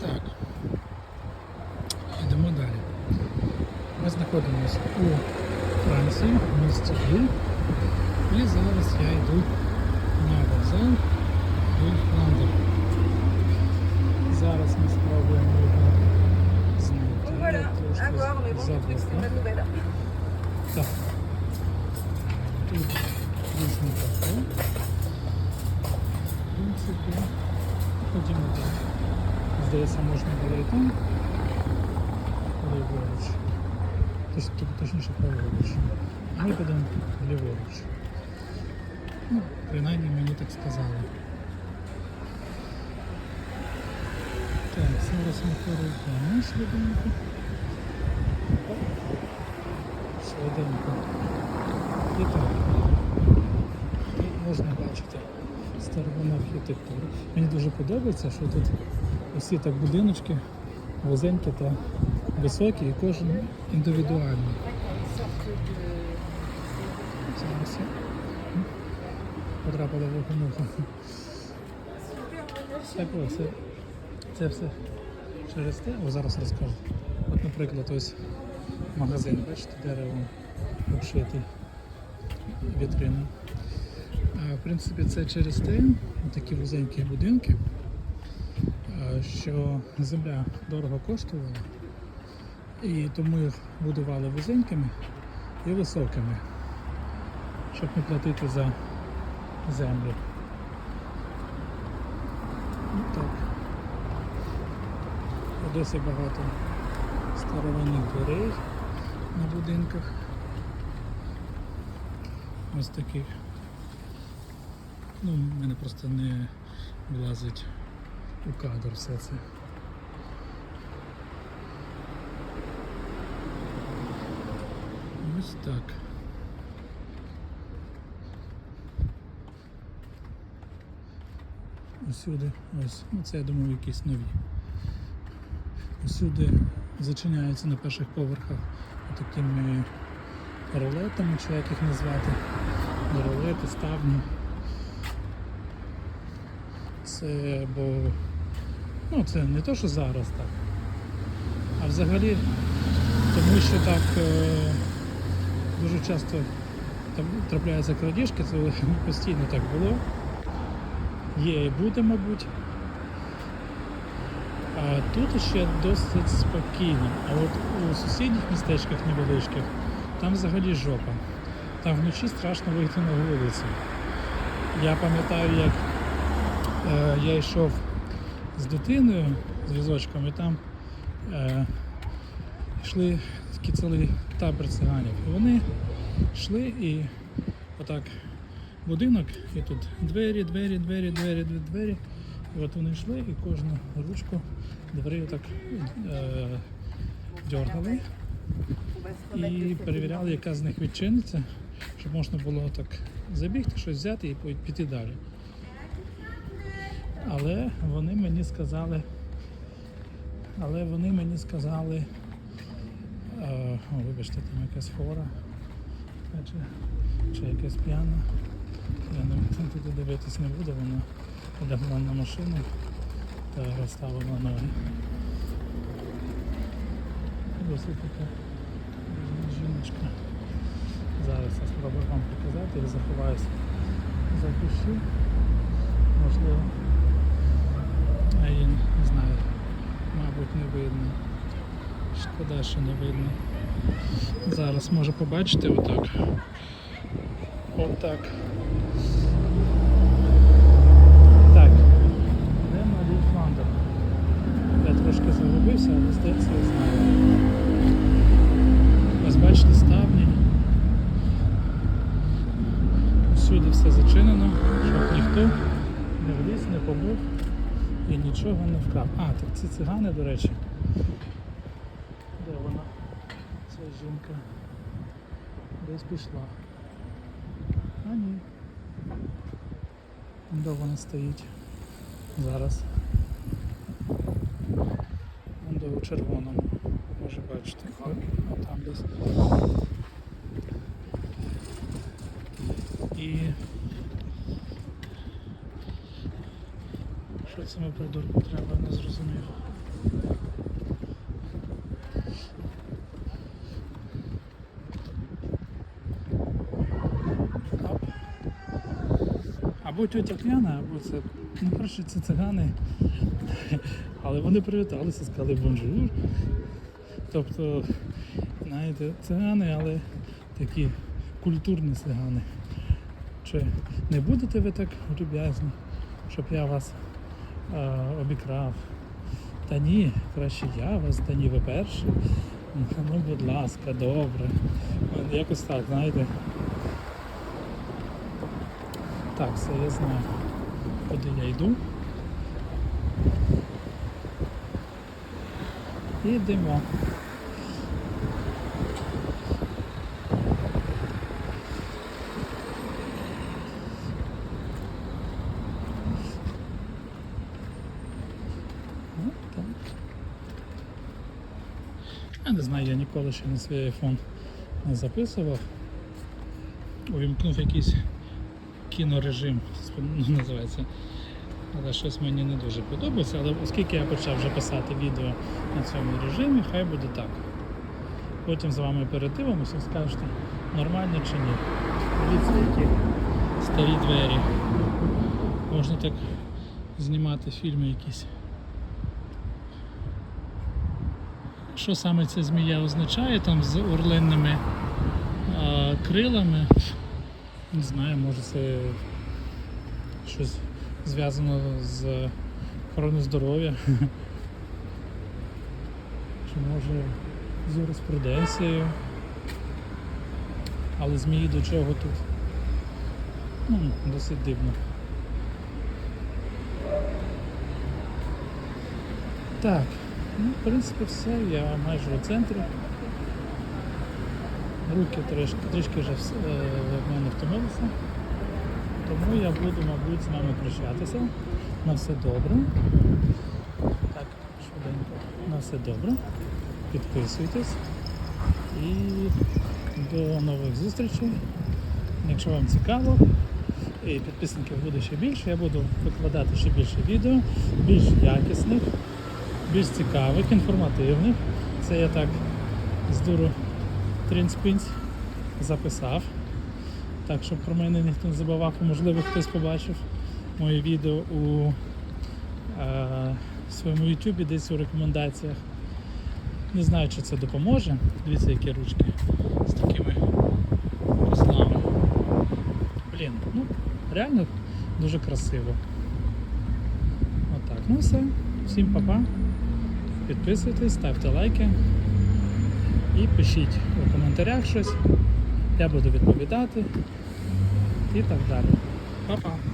Так. Йдемо далі. Ми знаходимося у Франції, в місті Ліль. І зараз я йду на вокзал Лондон. Зараз ми спробуємо його знайти. Трошки. Так. Тут різні кафе. В принципі, ходімо далі. Здається, можна було і там. Ліворуч. Точ- точніше праворуч. Ми підемо ліворуч. Ну, принаймні мені так сказали. Так, зараз ми перейдемо швиденько. Швиденько. І так. Тут можна бачити старовинну архітектуру. Мені дуже подобається, що тут усі так будиночки вузенькі та високі, і кожен індивідуальний. Зараз я потрапила в вогонуху. Так ось, це, це все через те. О, зараз розкажу. От, наприклад, ось магазин, бачите, деревом обшитий вітрини. А, В принципі, це через те, такі вузенькі будинки, що земля дорого коштувала, і тому їх будували вузенькими і високими, щоб не платити за землю. Ну, так. Досить багато старовинних дверей на будинках. Ось таких. Ну, в мене просто не влазить у кадр все це. Ось так. Усюди, ось, ну це я думаю якісь нові. Усюди зачиняються на перших поверхах такими ролетами, чи як їх назвати. Ролети, ставні. Це бо ну це не то, що зараз так. А взагалі, тому що так е, дуже часто там трапляються крадіжки, це постійно так було. Є і буде, мабуть. А тут ще досить спокійно. А от у сусідніх містечках невеличких там взагалі жопа. Там вночі страшно вийти на вулицю. Я пам'ятаю, як е, я йшов з дитиною, з візочком, і там е, йшли такий цілий табір циганів. І вони йшли і отак будинок, і тут двері, двері, двері, двері, двері, двері. І от вони йшли і кожну ручку дверей отак е, дергали і перевіряли, яка з них відчиниться, щоб можна було так забігти, щось взяти і піти далі. Але вони мені сказали, але вони мені сказали, е, о, вибачте, там якась хвора, чи, чи якась п'яна. Я не туди дивитись не буду, вона лягла на машину та розставила ноги. Досить така жіночка. Зараз я спробую вам показати, я заховаюся за кущі. Можливо. А я не знаю. Мабуть не видно. Шкода, що не видно. Зараз може побачити отак. Отак. Так. Де Марі Фландер? Я трошки загубився, але здається, я знаю. Ось бачите ставні. Всюди все зачинено, щоб ніхто не вліз, не побув і нічого не вкрав. А, так ці цигани, до речі. Де вона? Ця жінка десь пішла. А ні. Де вона стоїть зараз? Вон де у червоному. Може бачите. О, а там десь. І що цьому придурку треба, не зрозумів. Або тетя Кляна, або це. Ну, коротше, це цигани. Але вони привіталися, сказали бонжур. Тобто, знаєте, цигани, але такі культурні цигани. Чи не будете ви так люб'язні, щоб я вас обікрав? Та ні, краще я вас, та ні, ви перші. Ну, будь ласка, добре. Якось так, знаєте. Так, все, я знаю, куди я йду. І йдемо. Ну, так. Не знаю, я ніколи ще на свій iPhone не записував. Увімкнув якийсь кінорежим, ну, називається. Але щось мені не дуже подобається. Але оскільки я почав вже писати відео на цьому режимі, хай буде так. Потім з вами передивимося і скажете, нормально чи ні. Дивіться, які старі двері. Можна так знімати фільми якісь. Що саме ця змія означає там з орлинними а, крилами? Не знаю, може це щось зв'язано з охороною здоров'я. Чи може з юриспруденцією. Але змії до чого тут? Ну, досить дивно. Так, ну, в принципі, все, я майже у центрі. Руки трішки, трішки вже е, в мене втомилися. Тому я буду, мабуть, з вами прощатися. На все добре. Так, швиденько. На все добре. Підписуйтесь. І до нових зустрічей. Якщо вам цікаво і підписників буде ще більше, я буду викладати ще більше відео, більш якісних, більш цікавих, інформативних. Це я так з дуру трінспинць записав. Так, щоб про мене ніхто не забував, можливо хтось побачив моє відео у е, своєму YouTube, десь у рекомендаціях. Не знаю, чи це допоможе. Дивіться, які ручки з такими рослами. Блін, ну реально дуже красиво. Отак. Ну все. Всім па-па. Підписуйтесь, ставте лайки і пишіть у коментарях щось. Я буду відповідати і так далі. Па-па!